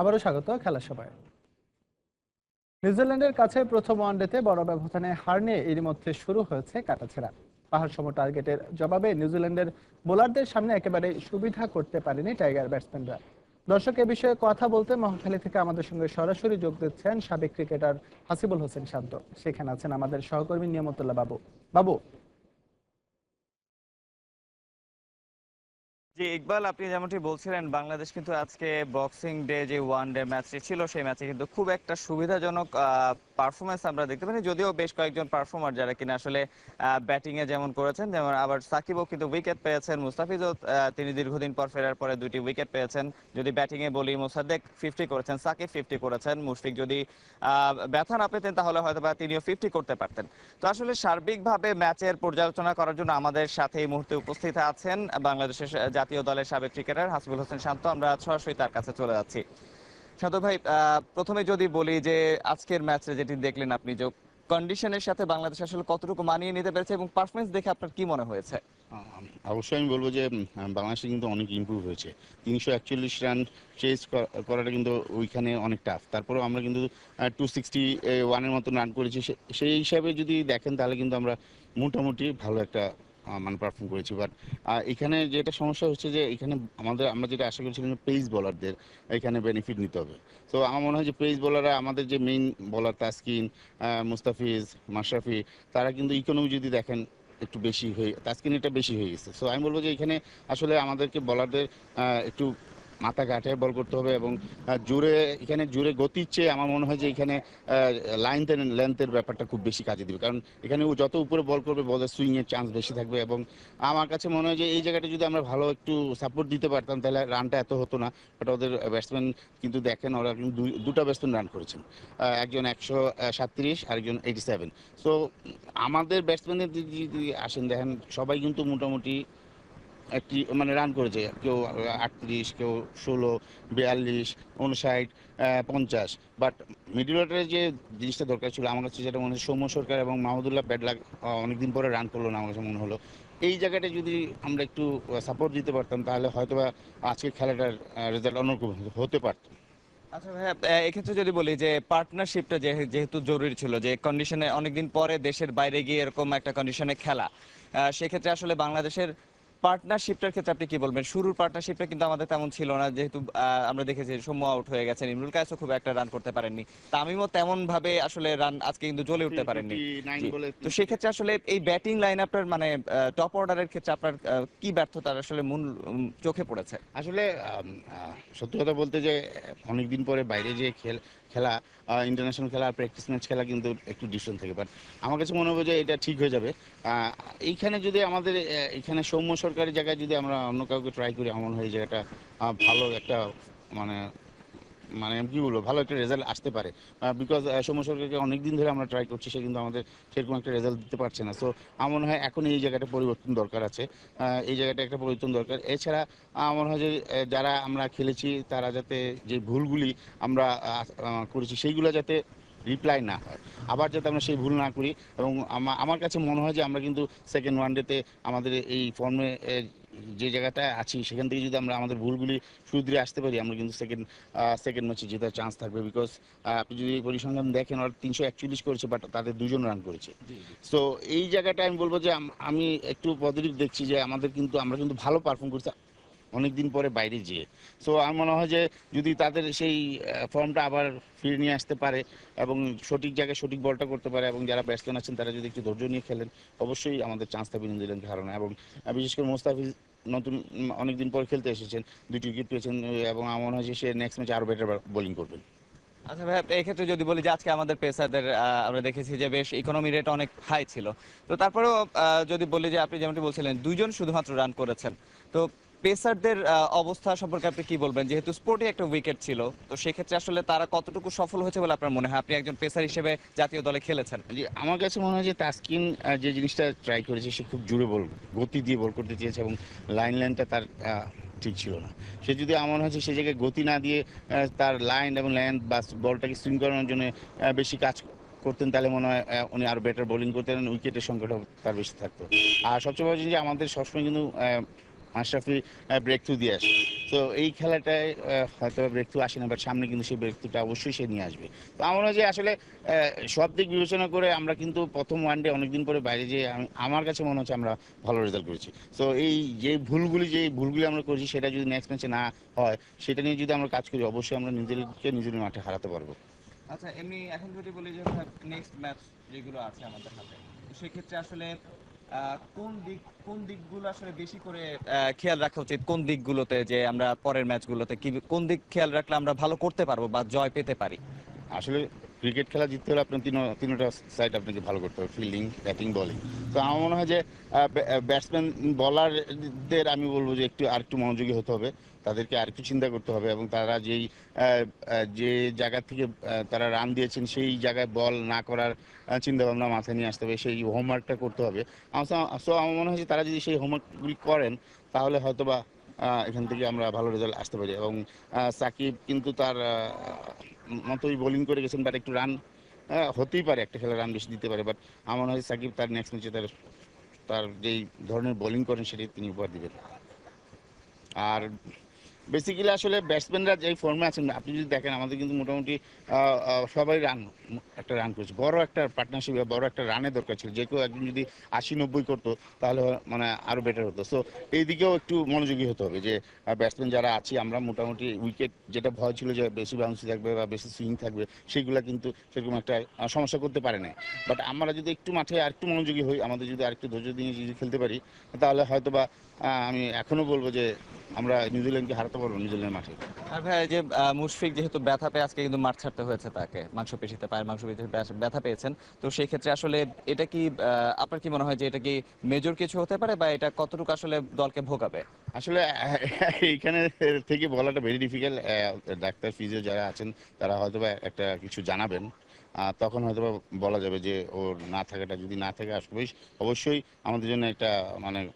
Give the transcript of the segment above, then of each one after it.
আবারও স্বাগত খেলার সবাই নিউজিল্যান্ডের কাছে প্রথম ওয়ানডেতে বড় ব্যবধানে হার নিয়ে এরই মধ্যে শুরু হয়েছে কাটাছেড়া। পাহাড় সম টার্গেটের জবাবে নিউজিল্যান্ডের বোলারদের সামনে একেবারে সুবিধা করতে পারেনি টাইগার ব্যাটসম্যানরা। দর্শক, এ বিষয়ে কথা বলতে মহাখালী থেকে আমাদের সঙ্গে সরাসরি যোগ দিচ্ছেন সাবেক ক্রিকেটার হাসিবুল হোসেন শান্ত। সেখানে আছেন আমাদের সহকর্মী নিয়ামতুল্লাহ বাবু। বাবু জি ইকবাল, আপনি যেমনটি বলছিলেন, বাংলাদেশ কিন্তু আজকে বক্সিং ডে যে ওয়ান ডে ম্যাচটি ছিল, সেই ম্যাচে কিন্তু খুব একটা সুবিধাজনক পারফরমেন্স আমরা দেখতে পাইনি যদিও বেশ কয়েকজন পারফর্মার যারা কিনা আসলে ব্যাটিং এ যেমন করেছেন, যেমন আবার সাকিবও কিন্তু উইকেট পেয়েছেন। মুস্তাফিজও তিনি দীর্ঘদিন পর ফেরার পরে দুটি উইকেট পেয়েছেন। যদি ব্যাটিং এ বলি মোসাদ্দেক ফিফটি করেছেন, সাকিব ফিফটি করেছেন। মুশফিক যদি ব্যথা না পেতেন, তাহলে হয়তো বা তিনিও ফিফটি করতে পারতেন। তো আসলে সার্বিকভাবে ম্যাচের পর্যালোচনা করার জন্য আমাদের সাথে এই মুহূর্তে উপস্থিত আছেন বাংলাদেশের জাতীয় দলের সাবেক ক্রিকেটার হাসিবুল হোসেন শান্ত। আমরা সরাসরি তার কাছে চলে যাচ্ছি। শান্ত ভাই প্রথমে যদি বলি যে আজকের ম্যাচে যেটি দেখলেন আপনি, যে কন্ডিশনের সাথে বাংলাদেশ আসলে কতটুকু মানিয়ে নিতে পেরেছে এবং পারফরমেন্স দেখে আপনার কি মনে হয়েছে? অবশ্যই আমি বলব যে বাংলাদেশে কিন্তু অনেক ইমপ্রুভ হয়েছে। তিনশো একচল্লিশ রান চেস করাটা কিন্তু ওইখানে অনেক টাফ তারপরেও আমরা কিন্তু টু সিক্সটি ওয়ানের মতন রান করেছি। সেই হিসাবে যদি দেখেন, তাহলে কিন্তু আমরা মোটামুটি ভালো একটা মানে পারফর্ম করেছি। বাট এখানে যেটা সমস্যা হচ্ছে যে, এখানে আমাদের, আমরা যেটা আশা করছিলাম যে পেস বলারদের এখানে বেনিফিট নিতে হবে। তো আমার মনে হয় যে পেস বলাররা আমাদের যে মেইন বলার তাসকিন মুস্তাফিজ, মাশরাফি, তারা কিন্তু ইকোনমি যদি দেখেন একটু বেশি হয়ে, তাসকিন এটা বেশি হয়ে গেছে। সো আমি বলব যে এখানে আসলে আমাদেরকে বলারদের একটু মাথা কাটে বল করতে হবে এবং জোরে, এখানে জোরে গতির চেয়ে আমার মনে হয় যে এখানে লাইন লেন্থের ব্যাপারটা খুব বেশি কাজে দিবে। কারণ এখানে ও যত উপরে বল করবে, বলের সুইংয়ের চান্স বেশি থাকবে এবং আমার কাছে মনে হয় যে এই জায়গাটা যদি আমরা ভালো একটু সাপোর্ট দিতে পারতাম, তাহলে রানটা এত হতো না। বাট ওদের ব্যাটসম্যান কিন্তু দেখেন, ওরা কিন্তু দুটো ব্যাটসম্যান রান করেছেন। একজন একশো সাতত্রিশ, আরেকজন এইটি সেভেন সো আমাদের ব্যাটসম্যানের যদি আসেন, দেখেন সবাই কিন্তু মোটামুটি একটি মানে রান করেছে। কেউ আটত্রিশ, কেউ ষোলো, বিয়াল্লিশ উনষাট পঞ্চাশ। বাট মিডিল অর্ডারে যে জিনিসটা দরকার ছিল, আমার কাছে যেটা মনে হয় সৌম্য সরকার এবং মাহমুদুল্লাহ ব্যাডলাক অনেকদিন পরে রান করল না, আমার কাছে মনে হলো। এই জায়গাটা যদি আমরা একটু সাপোর্ট দিতে পারতাম, তাহলে হয়তো বা আজকের খেলাটার রেজাল্ট অন্যরকম হতে পারতো। আচ্ছা ভাইয়া এক্ষেত্রে যদি বলি যে পার্টনারশিপটা যেহেতু জরুরি ছিল, যে কন্ডিশনে অনেকদিন পরে দেশের বাইরে গিয়ে এরকম একটা কন্ডিশনে খেলা সেক্ষেত্রে আসলে বাংলাদেশের পার্টনারশিপটার ক্ষেত্রে আপনি কি বলবেন? শুরুর পার্টনারশিপটা কিন্তু আমাদের তেমন ছিল না যেহেতু আমরা দেখেছি সৌম্য আউট হয়ে গেছেন। ইমরুল কায়েসও খুব একটা রান করতে পারেননি। তামিমও তেমন ভাবে আসলে রান আজকে কিন্তু জ্বলে উঠতে পারেননি। 59 জি। বলে তো সেক্ষেত্রে আসলে এই ব্যাটিং লাইন আপনার মানে টপ অর্ডারের ক্ষেত্রে আপনার কি ব্যর্থতার আসলে মূল চোখে পড়েছে? আসলে সত্যি কথা বলতে যে অনেকদিন পরে বাইরে যে খেল খেলা ইন্টারন্যাশনাল খেলা আর প্র্যাকটিস ম্যাচ খেলা কিন্তু একটু ডিফারেন্ট থাকে। বাট আমার কাছে মনে হবে যে এটা ঠিক হয়ে যাবে। এইখানে যদি আমাদের এখানে সৌম্য সরকারি জায়গায় যদি আমরা অন্য কাউকে ট্রাই করি এমন মনে হয় এই জায়গাটা ভালো একটা মানে মানে কি বলব ভালো একটা রেজাল্ট আসতে পারে। বিকজ সৌম্য সরকারকে অনেক দিন ধরে আমরা ট্রাই করছি, সে কিন্তু আমাদের সেরকম একটা রেজাল্ট দিতে পারছে না। সো আমার মনে হয় এখন এই জায়গাটা পরিবর্তন দরকার আছে। এই জায়গাটা একটা পরিবর্তন দরকার। এছাড়া আমার মনে হয় যে যারা আমরা খেলেছি, তারা যাতে যে ভুলগুলি আমরা করেছি, সেইগুলো যাতে রিপ্লাই না হয়। আবার যাতে আমরা সেই ভুল না করি এবং আমার কাছে মনে হয় যে আমরা কিন্তু সেকেন্ড ওয়ান ডেতে আমাদের এই ফর্মে যে জায়গাটা আছি সেখান থেকে যদি আমরা আমাদের ভুলগুলি শুধরে আসতে পারি আমরা কিন্তু সেকেন্ড সেকেন্ড ম্যাচে জেতার চান্স থাকবে বিকজ আপনি যদি পরিসংখ্যান দেখেন ওরা তিনশো একচল্লিশ করেছে বাট তাদের দুজন রান করেছে। সো এই জায়গাটা আমি বলব যে আমি একটু পজিটিভ দেখছি যে আমাদের কিন্তু আমরা কিন্তু ভালো পারফর্ম করছি অনেকদিন পরে বাইরে যেয়ে। সো আমার মনে হয় যে যদি তাদের সেই ফর্মটা আবার ফিরে নিয়ে আসতে পারে এবং সঠিক জায়গায় সঠিক বলটা করতে পারে এবং যারা ব্যাটসম্যান আছেন তারা যদি একটু ধৈর্য নিয়ে খেলেন অবশ্যই আমাদের চান্স থাকবে নিউজিল্যান্ডকে হারানো। এবং বিশেষ করে মোস্তাফিজ নতুন অনেকদিন পর খেলতে এসেছেন দুটি উইকেট পেয়েছেন এবং আমার মনে হয় সে নেক্সট ম্যাচে আরও বেটার বোলিং করবেন। আচ্ছা ভাই এক্ষেত্রে ক্ষেত্রে যদি বলি যে আজকে আমাদের পেসারদের আমরা দেখেছি যে বেশ ইকোনমি রেট অনেক হাই ছিল। তো তারপরেও যদি বলি যে আপনি যেমনটি বলছিলেন দুজন শুধুমাত্র রান করেছেন। তো পেসারদের অবস্থা সম্পর্কে আপনি কি বলবেন? যেহেতু স্পোর্টে একটা উইকেট ছিল, তো সেক্ষেত্রে আসলে তারা কতটুকু সফল হয়েছে বলে আপনার মনে হয়? আপনি একজন পেসার হিসেবে জাতীয় দলে খেলেছেন। জি, আমার কাছে মনে হয় যে তাসকিন যে জিনিসটা ট্রাই করেছে, সে খুব জোরে বল গতি দিয়ে বল করতে চেয়েছে এবং লাইন লাইনটা তার ঠিক ছিল না। সে যদি আমার হচ্ছে সে জায়গায় গতি না দিয়ে তার লাইন এবং ল্যান্ড বা বলটাকে সুইং করানোর জন্য বেশি কাজ করতেন, তাহলে মনে হয় উনি আরও বেটার বোলিং করতেন উইকেটের সংখ্যাটা তার বেশি থাকতো। আর সবচেয়ে বড় যে আমাদের সবসময় কিন্তু মাশরাফি ব্রেক থ্রু দিয়ে আসে। তো এই খেলাটায় হয়তো ব্রেক থ্রু আসে না বাট সামনে কিন্তু সেই ব্রেক থ্রুটা অবশ্যই সে নিয়ে আসবে। তো আমার যে আসলে সব দিক বিবেচনা করে আমরা কিন্তু প্রথম ওয়ান ডে অনেকদিন পরে বাইরে যে আমার কাছে মনে হচ্ছে আমরা ভালো রেজাল্ট করেছি। তো এই যে ভুলগুলি যে ভুলগুলি আমরা করেছি, সেটা যদি নেক্সট ম্যাচে না হয়, সেটা নিয়ে যদি আমরা কাজ করি, অবশ্যই আমরা নিজেদেরকে নিজেদের মাঠে হারাতে পারব। আচ্ছা এমনি এখন যদি বলি যে নেক্সট ম্যাচ যেগুলো আছে আমাদের হাতে সেক্ষেত্রে আসলে কোন দিক, কোন দিকগুলো আসলে বেশি করে খেয়াল রাখা উচিত? কোন দিকগুলোতে যে আমরা পরের ম্যাচগুলোতে কি, কোন দিক খেয়াল রাখলে আমরা ভালো করতে পারব বা জয় পেতে পারি? আসলে ক্রিকেট খেলা জিততে হলে আপনার তিন তিনটা সাইড আপনাকে ভালো করতে হবে ফিল্ডিং ব্যাটিং বলিং তো আমার মনে হয় যে ব্যাটসম্যান বলারদের আমি বলব যে একটু আর একটু মনোযোগী হতে হবে, তাদেরকে আর একটু চিন্তা করতে হবে এবং তারা যেই যে জায়গা থেকে তারা রান দিয়েছেন সেই জায়গায় বল না করার চিন্তা ভাবনা মাথায় নিয়ে আসতে হবে, সেই হোমওয়ার্কটা করতে হবে। সো আমার মনে হয় যে তারা যদি সেই হোমওয়ার্কগুলি করেন, তাহলে হয়তো বা এখান থেকে আমরা ভালো রেজাল্ট আসতে পারি। এবং সাকিব কিন্তু তার মতোই বোলিং করে গেছেন বাট একটু রান হতেই পারে একটা খেলা রান বেশি দিতে পারে। বাট আমার মনে হয় সাকিব তার নেক্সট ম্যাচে তার তার যেই ধরনের বোলিং করেন সেটাই তিনি উপহার দিবেন। আর বেসিক্যালি আসলে ব্যাটসম্যানরা যেই ফর্মে আছেন, আপনি যদি দেখেন আমাদের কিন্তু মোটামুটি সবাই রান একটা রান করেছে। বড় একটা পার্টনারশিপ বড় একটা রানের দরকার ছিল। যে কেউ একজন যদি আশি নব্বই করতো, তাহলে মানে আরও বেটার হতো। সো এই দিকেও একটু মনোযোগী হতে হবে যে ব্যাটসম্যান যারা আছি, আমরা মোটামুটি উইকেট যেটা ভয় ছিল যে বেশি বাউন্সি থাকবে বা বেশি সুইং থাকবে, সেগুলো কিন্তু সেরকম একটা সমস্যা করতে পারে না বাট আমরা যদি একটু মাঠে আরেকটু মনোযোগী হই, আমাদের যদি আরেকটু ধৈর্য দিয়ে যদি খেলতে পারি, তাহলে হয়তো বা আমি এখনও বলব যে আমরা নিউজিল্যান্ডকে হারাতে পারব নিউজিল্যান্ড মাঠে। আর ভাই যে মুশফিক যেহেতু ব্যথা পেয়ে আজকে কিন্তু মাঠ ছাড়তে হয়েছে তাকে মাংসপেশিতে পায়ের মাংসপেশিতে ব্যথা- ব্যথা পেয়েছেন। তো সেই ক্ষেত্রে আসলে এটা কি আপনার কি মনে হয় যে এটা কি মেজর কিছু হতে পারে বা এটা কতটুকু আসলে দলকে ভোগাবে? আসলে এইখানে থেকে বলাটা ভেরি ডিফিকাল্ট ডাক্তার ফিজিও যারা আছেন তারা হয়তো বা একটা কিছু জানাবেন। তখন হয়তো বলা যাবে যে ওর না থাকাটা যদি না থাকে আসলে অবশ্যই আমাদের জন্য একটা মানে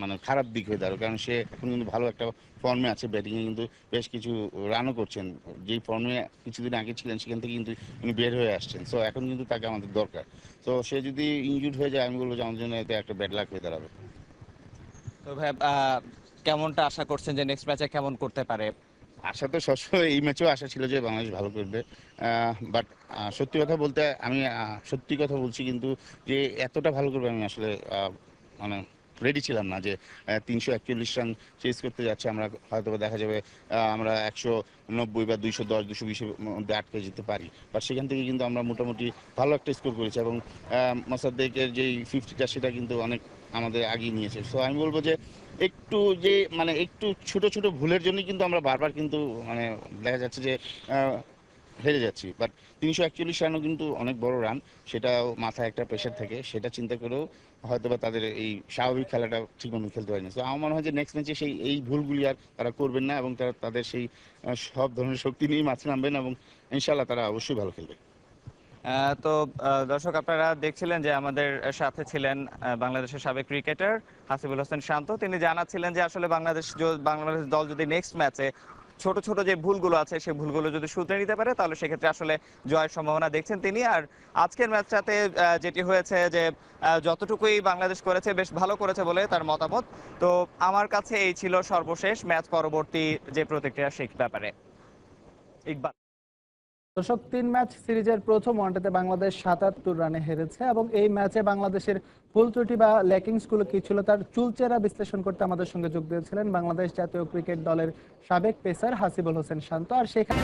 মানে খারাপ দিক হয়ে দাঁড়াবে কারণ সে এখন কিন্তু ভালো একটা ফর্মে আছে ব্যাটিংয়ে কিন্তু বেশ কিছু রানও করছেন। যেই ফর্মে কিছুদিন আগে ছিলেন সেখান থেকে কিন্তু উনি বের হয়ে আসছেন। সো এখন কিন্তু তাকে আমাদের দরকার। তো সে যদি ইনজুড হয়ে যায় আমি বলব যে আমাদের জন্য এতে একটা ব্যাড লাক হয়ে দাঁড়াবে। তো ভাই কেমনটা আশা করছেন যে নেক্সট ম্যাচে কেমন করতে পারে? আশা তো সবসময় এই ম্যাচেও আশা ছিল যে বাংলাদেশ ভালো করবে। বাট সত্যি কথা বলতে আমি সত্যি কথা বলছি কিন্তু যে এতটা ভালো করবে আমি আসলে মানে রেডি ছিলাম না যে তিনশো একচল্লিশ রান চেস করতে যাচ্ছে, আমরা হয়তো দেখা যাবে আমরা একশো নব্বই বা দুইশো দশ দুশো বিশের মধ্যে আটকে যেতে পারি। বাট সেখান থেকে কিন্তু আমরা মোটামুটি ভালো একটা স্কোর করেছি এবং মোসাদ্দেকের যেই ফিফটিটা সেটা কিন্তু অনেক আমাদের আগিয়ে নিয়েছে। সো আমি বলব যে, একটু যে মানে একটু ছোট ছোট ভুলের জন্য কিন্তু আমরা বারবার কিন্তু মানে দেখা যাচ্ছে যে হেরে যাচ্ছি। বাট তিনশো একচল্লিশ রানও কিন্তু অনেক বড় রান সেটাও মাথায় একটা প্রেশার থাকে। সেটা চিন্তা করেও হয়তো বা তাদের এই স্বাভাবিক খেলাটা ঠিকমতো খেলতে পারেনি। তো আমার মনে হয় যে নেক্সট ম্যাচে সেই, এই ভুলগুলি আর তারা করবেন না এবং তারা, তাদের সেই সব ধরনের শক্তি নিয়ে মাঠে নামবেন এবং ইনশাল্লাহ তারা অবশ্যই ভালো খেলবে। তো দর্শক আপনারা দেখছিলেন যে আমাদের সাথে ছিলেন বাংলাদেশের সাবেক ক্রিকেটার হাসিবুল হোসেন শান্ত। তিনি জানাচ্ছিলেন যে আসলে বাংলাদেশ বাংলাদেশ দল যদি নেক্সট ম্যাচে ছোট ছোট যে ভুলগুলো আছে সেই ভুলগুলো যদি শুধরে নিতে পারে, তাহলে সেক্ষেত্রে আসলে জয়ের সম্ভাবনা দেখছেন তিনি। আর আজকের ম্যাচটাতে যেটি হয়েছে যে যতটুকুই বাংলাদেশ করেছে, বেশ ভালো করেছে বলে তার মতামত। তো আমার কাছে এই ছিল সর্বশেষ ম্যাচ পরবর্তী যে প্রতিক্রিয়া, সেই ব্যাপারে। ইকবাল। দর্শক, তিন ম্যাচ সিরিজের প্রথম ওয়ানডেতে বাংলাদেশ সাতাত্তর রানে হেরেছে এবং এই ম্যাচে বাংলাদেশের ভুল ত্রুটি বা ল্যাকিংসগুলো কি ছিল তার চুলচেরা বিশ্লেষণ করতে আমাদের সঙ্গে যোগ দিয়েছিলেন বাংলাদেশ জাতীয় ক্রিকেট দলের সাবেক পেসার হাসিবুল হোসেন শান্ত। আর সেখানে